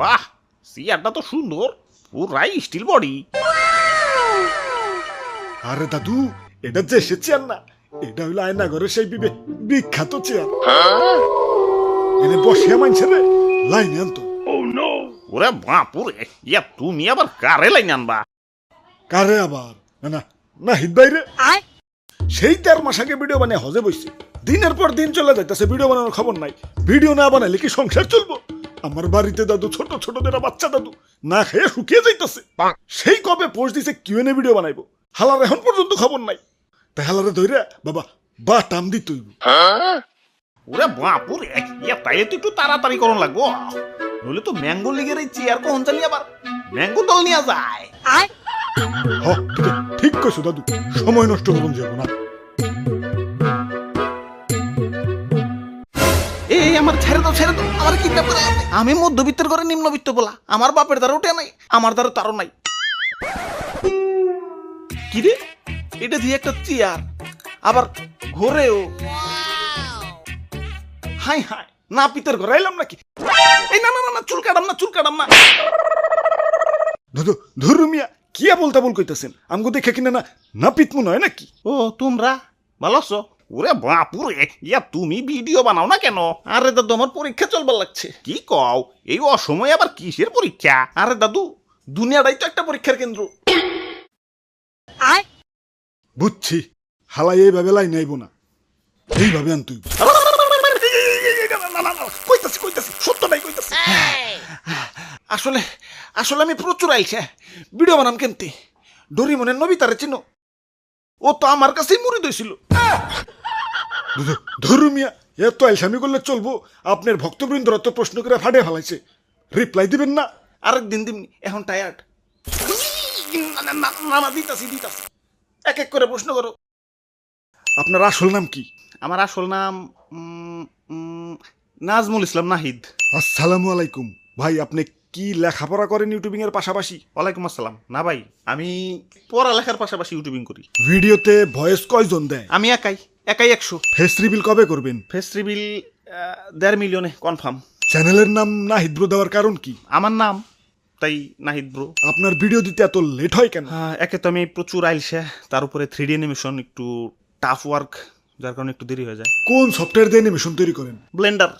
বাহ চেয়ারটা তো সুন্দর পুরাই স্টিল বডি আরে দাদু এটা যে সে চেয়ার না এটা হইল আয়নাগরের সেই বিবে বিখ্যাত চেয়ার। এনে বসে মানছে রে লাইনে আনতো ওরে বাপুরে ইয়া তুমি আবার কারে লাইন আনবা? কারে আবার? না না না হিত বাইরে সেই তের মাস আগে ভিডিও বানিয়ে হজে বসছে দিনের পর দিন চলে যাইতেছে ভিডিও বানানোর খবর নাই। ভিডিও না বানাইলে কি সংসার চলবো? আমার বাড়িতে দাদু ছোট ছোট দেরা বাচ্চা দাদু না খেয়ে শুকিয়ে যাইতেছে। সেই কবে পোস্ট দিছে কিউএনএ ভিডিও বানাইবো। হালার এখন পর্যন্ত খবর নাই। তাই হালারে ধইরা বাবা বা টাম দিতই ওরে বাপুরে ইয়া তাইলে তো একটু তাড়াতাড়ি করন লাগবো। নইলে তো ম্যাঙ্গো লিগের এই চেয়ার কখন চালিয়ে আবার? ম্যাঙ্গো দল নিয়ে যায়। হ ঠিক ঠিক কইছো দাদু সময় নষ্ট করুন যাব না আমার ছেড়ে দাও ছেড়ে দাও। আমার করে আমি মধ্যবিত্তের ঘরে নিম্নবিত্ত বলা। আমার বাপের দ্বারা উঠে নাই আমার দ্বারা তারও নাই। কি রে? এটা দিয়ে একটা চেয়ার আবার ঘোরেও। হাই হাই না পিতের ঘরে এলাম নাকি? এই না না না, চুল কাটাম না চুল কাটাম না। দাদু ধরু মিয়া কিয়া বলতা বল কইতাছেন? আমগো দেখে কিনা না না পিতমু নয় নাকি? ও তোমরা ভালো আছো? ওরে বাপুরে ইয়া তুমি ভিডিও বানাও না কেন? আরে দাদু আমার পরীক্ষা চলবার লাগছে। কি কও এই অসময়ে আবার কিসের পরীক্ষা? আরে দাদু দুনিয়াটাই তো একটা পরীক্ষার কেন্দ্র। বুঝছি হালাই এইভাবে লাইন আইব না। এইভাবে আন তুই কইতাছি কইতাছি সত্য নাই কইতাছি আসলে আসলে আমি প্রচুর আইছে ভিডিও বানাম কেমতে ডরিমনের নবিতারে চিনো? ও তো আমার কাছেই মুড়ি দইছিল ধ- ধরু মিয়া এত আলসামি করলে চলবো। আপনার ভক্তবৃন্দরা তো প্রশ্ন করে ফাটে ফেলাইছে। রিপ্লাই দিবেন না। আরেক দিন দিমনি এখন টায়ার্ড না দিতাছি দিতাছি। এক এক করে প্রশ্ন করো। আপনার আসল নাম কি? আমার আসল নাম নাজমুল ইসলাম নাহিদ। আসসালামু আলাইকুম। ভাই আপনি কি লেখাপড়া করেন ইউটিউবিং এর পাশাপাশি? ওয়ালাইকুম আসসালাম। না ভাই আমি পড়ালেখার পাশাপাশি ইউটিউবিং করি। ভিডিওতে ভয়েস কয়জন দেয়? আমি একাই। একাই একশো। ফেস রিভিল কবে করবেন? ফেস রিবিল দেড় মিলিয়নে কনফার্ম। চ্যানেলের নাম নাহিদ ব্রো দেওয়ার কারণ কি? আমার নাম তাই নাহিদ ব্রো। আপনার ভিডিও দিতে এত লেট হয় কেন? হ্যাঁ, একে তো আমি প্রচুর আইলসে তার উপরে থ্রি ডি অ্যানিমেশন একটু টাফ ওয়ার্ক যার কারণে একটু দেরি হয়ে যায়। কোন সফটওয়্যার দিয়ে অ্যানিমেশন তৈরি করেন? ব্লেন্ডার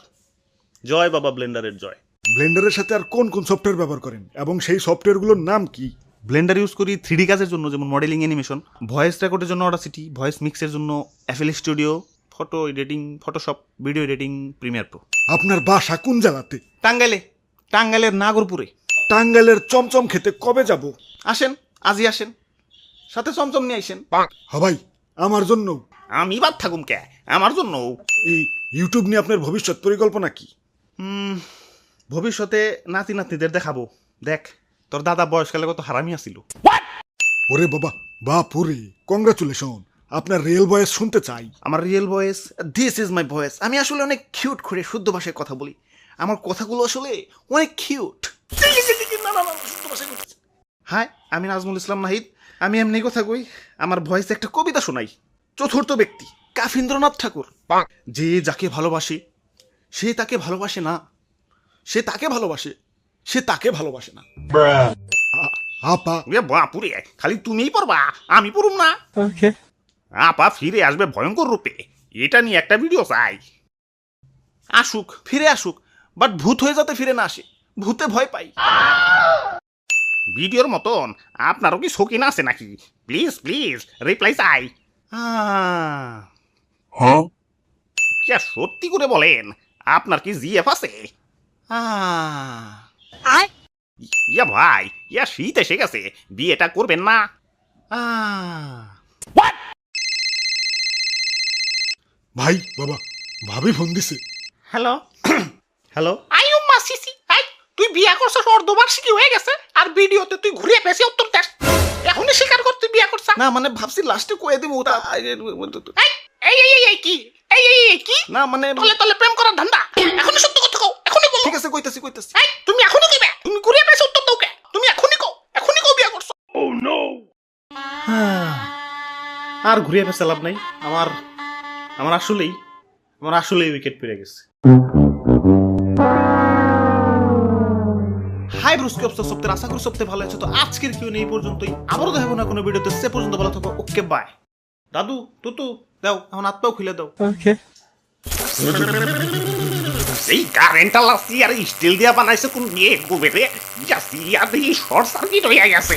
জয় বাবা ব্লেন্ডারের জয়। ব্লেন্ডারের সাথে আর কোন কোন সফটওয়্যার ব্যবহার করেন? এবং সেই সফটওয়্যারগুলোর নাম কি? ব্লেন্ডার ইউজ করি থ্রি কাজের জন্য যেমন মডেলিং অ্যানিমেশন ভয়েস রেকর্ডের জন্য অডাসিটি ভয়েস মিক্সের জন্য Affle studio photo editing Photoshop video editing Premiere Pro আপনার বাসা কোন জেলাতে? টাঙ্গাইলে টাঙ্গাইলের নাগরপুরে। টাঙ্গাইলের চমচম খেতে কবে যাব? আসেন আজই আসেন। সাথে চমচম নিয়ে আসেন হবাই আমার জন্য আমি বাদ থাকুম কে? আমার জন্য এই ইউটিউব নিয়ে আপনার ভবিষ্যৎ পরিকল্পনা কি? ভবিষ্যতে নাতি নাতনিদের দেখাবো। দেখ তোর দাদা বয়সকালে কত হারামি আসিল ওরে বাবা বাপুরে কংগ্রাচুলেশন আপনার রিয়েল ভয়েস শুনতে চাই। আমার real voice this is my voice আমি আসলে অনেক কিউট করে শুদ্ধ ভাষায় কথা বলি। আমার কথাগুলো আসলে অনেক কিউট হাই আমি নাজমুল ইসলাম নাহিদ। আমি এমনি কথা কই আমার ভয়েসে একটা কবিতা শোনাই। চতুর্থ ব্যক্তি কাফিন্দ্রনাথ ঠাকুর। যে যাকে ভালোবাসে সে তাকে ভালোবাসে না। সে তাকে ভালোবাসে। সে তাকে ভালোবাসে না। আপা। বাপুরে খালি তুমিই পড়বা আমি পড়ুম না। আপা ফিরে আসবে ভয়ঙ্কর রূপে এটা নিয়ে একটা ভিডিও চাই। আসুক ফিরে আসুক বাট ভূত হয়ে যাতে ফিরে না আসে ভূতে ভয় পাই। ভিডিওর মতন আপনারও কি শৌখিন আছে নাকি? প্লিজ প্লিজ রিপ্লাই চাই। আহ, সত্যি করে বলেন আপনার কি জিএফ আছে? আহ ইয়া ভাই ইয়া শীত এসে গেছে। বিয়েটা করবেন না। ভাই বাবা ভাবি ফোন দিছে। হ্যালো। হ্যালো। আই উম্মা সিসি আই তুই বিয়া করছিস অর্ধবার্ষিকী হয়ে গেছে। আর ভিডিওতে তুই ঘুরে পেছি উত্তর দেস। এখনই স্বীকার কর তুই বিয়া করছা। না মানে ভাবছি লাস্টে কয়ে দিব ওটা এই এই এই কি? এই এই এই কি? না মানে তলে তলে প্রেম করার ধান্দা। এখনই সত্য কথা কও এখনই বলো ঠিক আছে কইতাছি কইতাছি। এই তুমি এখনই কইবে? তুমি ঘুরে পেছি উত্তর দাও কে? তুমি এখনই কও এখনই কও বিয়া করছ। আর ঘুরিয়ে ফেসে লাভ নাই। আমার আমার আসলেই আমার আসলেই উইকেট পেরে গেছে। হাই ব্রুস্কি অবস্থা সপ্তাহে আশা করি সপ্তাহে ভালো আছে। তো আজকের কিউ নেই পর্যন্তই। আবারও দেখাবো না কোনো ভিডিওতে। সে পর্যন্ত ভালো থাকো। ওকে বাই দাদু তুতু দাও। এখন হাত পাও খুলে দাও। এই কারেন্টটা লাসি আর স্টিল দিয়া বানাইছে কোন বিয়ে গোবেরে জাসি আর শর্ট সার্কিট হয়ে গেছে।